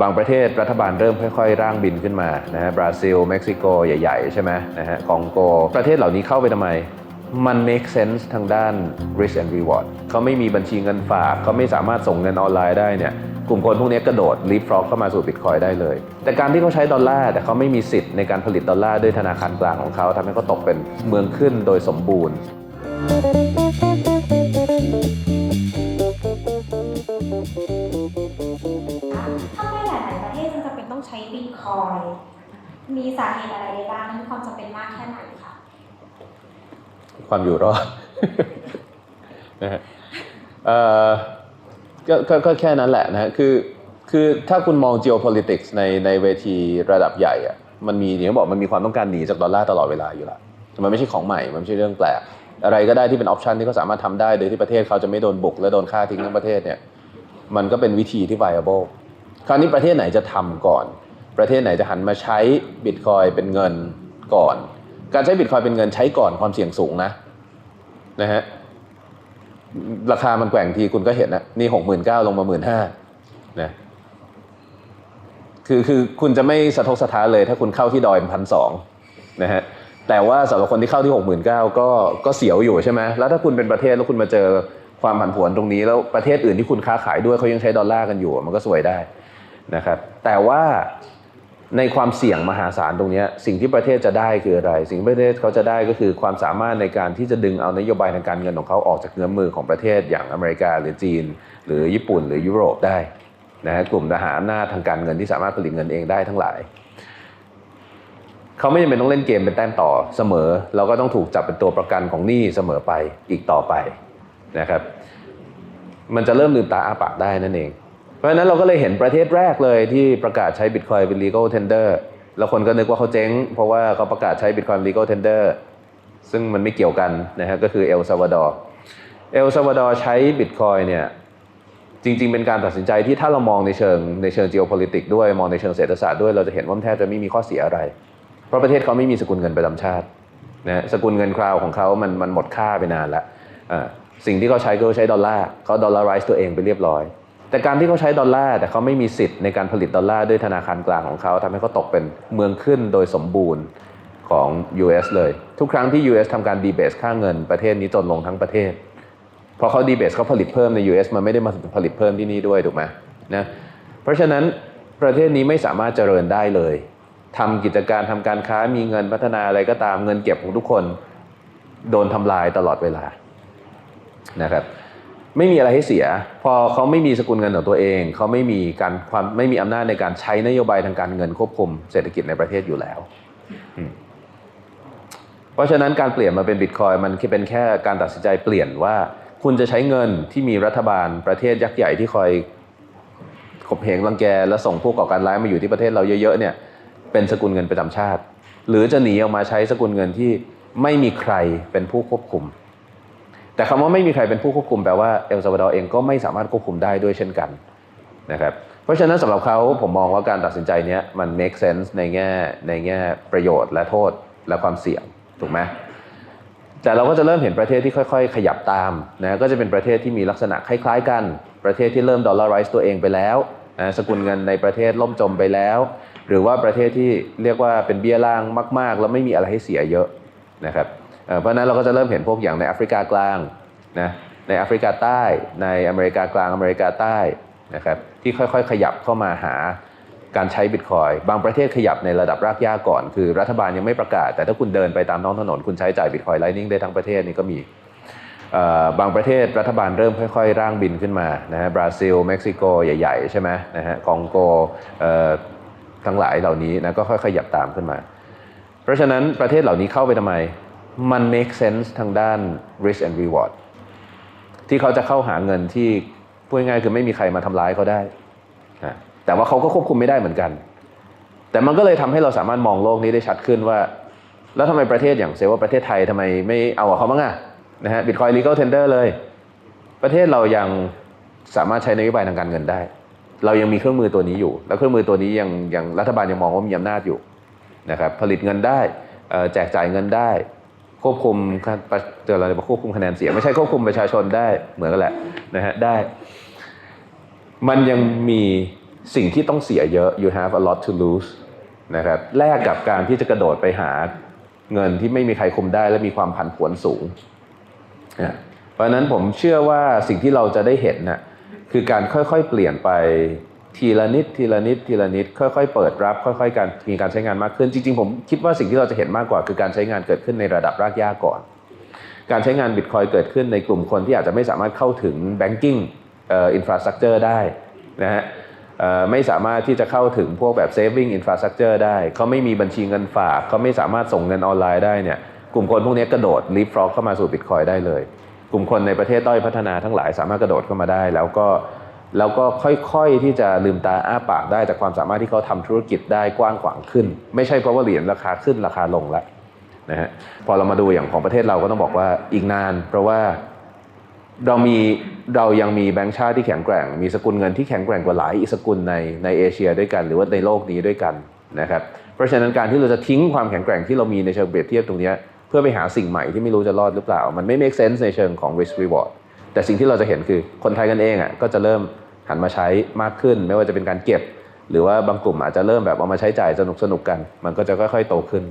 บางประเทศรัฐบาลเริ่มค่อยๆ ร่างบินขึ้นมานะฮะบราซิล เม็กซิโก ใหญ่ ๆ ใช่ไหมนะฮะคองโก ประเทศเหล่านี้เข้าไปทำไม มัน make sense ทางด้าน risk and reward เขาไม่มีบัญชีเงินฝาก เขาไม่สามารถส่งเงินออนไลน์ได้เนี่ยกลุ่มคนพวกนี้กระโดด leapfrog เข้ามาสู่บิตคอยได้เลย แต่การที่เขาใช้ดอลลาร์แต่เขาไม่มีสิทธิ์ในการผลิตดอลลาร์ด้วยธนาคารกลางของเขาทำให้เขาตกเป็นเมืองขึ้นโดยสมบูรณ์ สาเหตุอะไรได้บ้างมีความจำเป็นมากแค่ไหนคะความอยู่รอดนะฮะเอ่อก็แค่นั้นแหละนะฮะคือคือถ้าคุณมอง geopolitics ในในเวทีระดับใหญ่อะมันมีอย่างที่บอกมันมีความต้องการหนีจากดอลลาร์ตลอดเวลาอยู่ล้วมันไม่ใช่ของใหม่ มันไม่ใช่เรื่องแปลก อะไรก็ได้ที่เป็นออปชันที่เขาสามารถทำได้โดยที่ประเทศเขาจะไม่โดนบุก และโดนฆ่าทิ้งทั้งประเทศเนี่ยมันก็เป็นวิธีที่ viable คราวนี้ประเทศไหนจะทำก่อน ประเทศไหนจะหันมาใช้บิตคอยเป็นเงินก่อน การใช้บิตคอยเป็นเงินใช้ก่อนความเสี่ยงสูงนะนะฮะราคามันแกว่งทีคุณก็เห็นนะนี่หกหมื่นเก้าลงมาหมื่นห้านะคือคือคุณจะไม่สะทกสะท้านเลย ถ้าคุณเข้าที่ดอยพันสองนะฮะแต่ว่าสำหรับคนที่เข้าที่หกหมื่นเก้าก็ก็เสียวอยู่ใช่ไหมแล้วถ้าคุณเป็นประเทศแล้วคุณมาเจอความผันผวนตรงนี้แล้วประเทศอื่นที่คุณค้าขายด้วยเขายังใช้ดอลลาร์กันอยู่ มันก็สวยได้นะครับ แต่ว่า ในความเสี่ยงมหาศาลตรงนี้สิ่งที่ประเทศจะได้คืออะไร สิ่งที่ประเทศเขาจะได้ก็คือความสามารถในการที่จะดึงเอานโยบายทางการเงินของเขาออกจากเงื้อมมือของประเทศอย่างอเมริกาหรือจีน หรือญี่ปุ่นหรือยุโรปได้นะฮะกลุ่มทหารอำนาทางการเงินที่สามารถผลิตเงินเองได้ทั้งหลาย เขาไม่จำเป็นต้องเล่นเกมเป็นแต้มต่อเสมอ เราก็ต้องถูกจับเป็นตัวประกันของหนี้เสมอไปอีกต่อไปนะครับ มันจะเริ่มลืมตาอาปากได้นั่นเอง เพราะฉะนั้นเราก็เลยเห็นประเทศแรกเลยที่ประกาศใช้ Bitcoin เป็น legal tender แล้วคนก็นึกว่าเขาเจ๊ง เพราะว่าเขาประกาศใช้ Bitcoin legal tender ซึ่งมันไม่เกี่ยวกันนะฮะก็คือเอลซาวาดอร์เอลซาวาดอร์ใช้ Bitcoin เนี่ยจริง ๆ เป็นการตัดสินใจที่ถ้าเรามองในเชิงในเชิง geopolitics ด้วยมองในเชิงเศรษฐศาสตร์ด้วยเราจะเห็นว่าแทบจะไม่มีข้อเสียอะไร เพราะประเทศเขาไม่มีสกุลเงินประจำชาตินะสกุลเงินคราวของเขามันมันหมดค่าไปนานแล้วสิ่งที่เขาใช้ก็ใช้ดอลลาร์เขาดอลลาร์ไรซ์ตัวเองไปเรียบร้อย แต่การที่เขาใช้ดอลลาร์แต่เขาไม่มีสิทธิ์ในการผลิตดอลลาร์ด้วยธนาคารกลางของเขาทำให้เขาตกเป็นเมืองขึ้นโดยสมบูรณ์ของ US เลย ทุกครั้งที่ US ทำการดีเบสค่าเงินประเทศนี้จนลงทั้งประเทศ เพราะเขาดีเบสเขาผลิตเพิ่มใน US มันไม่ได้มาผลิตเพิ่มที่นี่ด้วยถูกไหมนะเพราะฉะนั้นประเทศนี้ไม่สามารถเจริญได้เลยทำกิจการทำการค้ามีเงินพัฒนาอะไรก็ตามเงินเก็บของทุกคนโดนทำลายตลอดเวลานะครับ ไม่มีอะไรให้เสีย พอเขาไม่มีสกุลเงินของตัวเอง เขาไม่มีการความไม่มีอำนาจในการใช้นโยบายทางการเงินควบคุมเศรษฐกิจในประเทศอยู่แล้ว เพราะฉะนั้นการเปลี่ยนมาเป็นบิตคอยมันแค่เป็นแค่การตัดสินใจเปลี่ยนว่าคุณจะใช้เงินที่มีรัฐบาลประเทศยักษ์ใหญ่ที่คอยขบเหงรังแกและส่งผู้ก่อการร้ายมาอยู่ที่ประเทศเราเยอะๆเนี่ยเป็นสกุลเงินประจำชาติ หรือจะหนีออกมาใช้สกุลเงินที่ไม่มีใครเป็นผู้ควบคุม แต่คำว่าไม่มีใครเป็นผู้ควบคุมแปลว่าเอลซาวาดอร์เองก็ไม่สามารถควบคุมได้ด้วยเช่นกันนะครับเพราะฉะนั้นสำหรับเขาผมมองว่าการตัดสินใจนี้มัน make sense ในแง่ในแง่ประโยชน์และโทษและความเสี่ยงถูกไหมแต่เราก็จะเริ่มเห็นประเทศที่ค่อย ๆ ขยับตามนะก็จะเป็นประเทศที่มีลักษณะคล้ายๆ กันประเทศที่เริ่มดอลลาร์ไรซ์ตัวเองไปแล้วนะสกุลเงินในประเทศล่มจมไปแล้ว หรือว่าประเทศที่เรียกว่าเป็นเบี้ยล่างมาก ๆ แล้วไม่มีอะไรให้เสียเยอะนะครับ เพราะนั้นเราก็จะเริ่มเห็นพวกอย่างในแอฟริกากลางนะในแอฟริกาใต้ในอเมริกากลางอเมริกาใต้นะครับที่ค่อยๆ ขยับเข้ามาหาการใช้บิตคอยบางประเทศขยับในระดับรากหญ้าก่อน คือรัฐบาลยังไม่ประกาศ แต่ถ้าคุณเดินไปตามท้องถนนคุณใช้จ่ายบิตคอยไลนิ่งได้ทั้งประเทศนี่ก็มีบางประเทศรัฐบาลเริ่มค่อยๆ ร่างบินขึ้นมานะฮะบราซิล เม็กซิโก ใหญ่ๆ ใช่ไหมนะฮะคองโกเอ่อทั้งหลายเหล่านี้นะก็ค่อยๆขยับตามขึ้นมา เพราะฉะนั้นประเทศเหล่านี้เข้าไปทำไม มัน make sense ทางด้าน risk and reward ที่เขาจะเข้าหาเงินที่พูดง่ายๆคือไม่มีใครมาทำร้ายเขาได้นะแต่ว่าเขาก็ควบคุมไม่ได้เหมือนกัน แต่มันก็เลยทำให้เราสามารถมองโลกนี้ได้ชัดขึ้นว่า แล้วทำไมประเทศอย่างเซว่าประเทศไทยทำไมไม่เอาเขาบ้างอะนะฮะ Bitcoin legal tender เลย ประเทศเรายังสามารถใช้นโยบายทางการเงินได้ เรายังมีเครื่องมือตัวนี้อยู่ แล้วเครื่องมือตัวนี้ยังยังรัฐบาลยังมองว่ามีอำนาจอยู่นะครับผลิตเงินได้แจกจ่ายเงินได้ ควบคุมเจออะไรมาควบคุมคะแนนเสียงไม่ใช่ควบคุมประชาชนได้เหมือนกันแหละนะฮะได้ มันยังมีสิ่งที่ต้องเสียเยอะ you have a lot to lose นะครับแลกกับการที่จะกระโดดไปหาเงินที่ไม่มีใครคุมได้และมีความผันผวนสูงนะเพราะฉะนั้นผมเชื่อว่าสิ่งที่เราจะได้เห็นน่ะคือการค่อยๆเปลี่ยนไป ทีละนิดทีละนิดทีละนิด ค่อยๆ เปิดรับ ค่อยๆ การมีการใช้งานมากขึ้น จริงๆ ผมคิดว่าสิ่งที่เราจะเห็นมากกว่า คือการใช้งานเกิดขึ้นในระดับรากหญ้าก่อน การใช้งานบิตคอยเกิดขึ้นในกลุ่มคนที่อาจจะไม่สามารถเข้าถึง banking เอ่อ infrastructure ได้นะฮะไม่สามารถที่จะเข้าถึงพวกแบบ saving infrastructure ได้ เขาไม่มีบัญชีเงินฝาก เขาไม่สามารถส่งเงินออนไลน์ได้เนี่ย กลุ่มคนพวกนี้กระโดด leapfrog เข้ามาสู่บิตคอยได้เลย กลุ่มคนในประเทศด้อยพัฒนาทั้งหลายสามารถกระโดดเข้ามาได้ แล้วก็ แล้วก็ค่อยๆที่จะลืมตาอ้าปากได้จากความสามารถที่เขาทำธุรกิจได้กว้างขวางขึ้น ไม่ใช่เพราะว่าเหรียญราคาขึ้นราคาลงแล้วนะฮะพอเรามาดูอย่างของประเทศเราก็ต้องบอกว่าอีกนาน เพราะว่าเรามีเรายังมีแบงก์ชาติที่แข็งแกร่ง มีสกุลเงินที่แข็งแกร่งกว่าหลายอีกสกุลในในเอเชียด้วยกัน หรือว่าในโลกนี้ด้วยกันนะครับเพราะฉะนั้นการที่เราจะทิ้งความแข็งแกร่งที่เรามีในเชิงเปรียบเทียบตรงนี้เพื่อไปหาสิ่งใหม่ที่ไม่รู้จะรอดหรือเปล่า มันไม่ make sense ในเชิงของ risk reward แต่สิ่งที่เราจะเห็นคือคนไทยกันเองอะก็จะเริ่มหันมาใช้มากขึ้น ไม่ว่าจะเป็นการเก็บ หรือว่าบางกลุ่มอาจจะเริ่มแบบเอามาใช้จ่ายสนุกสนุกกัน มันก็จะค่อยๆโตขึ้น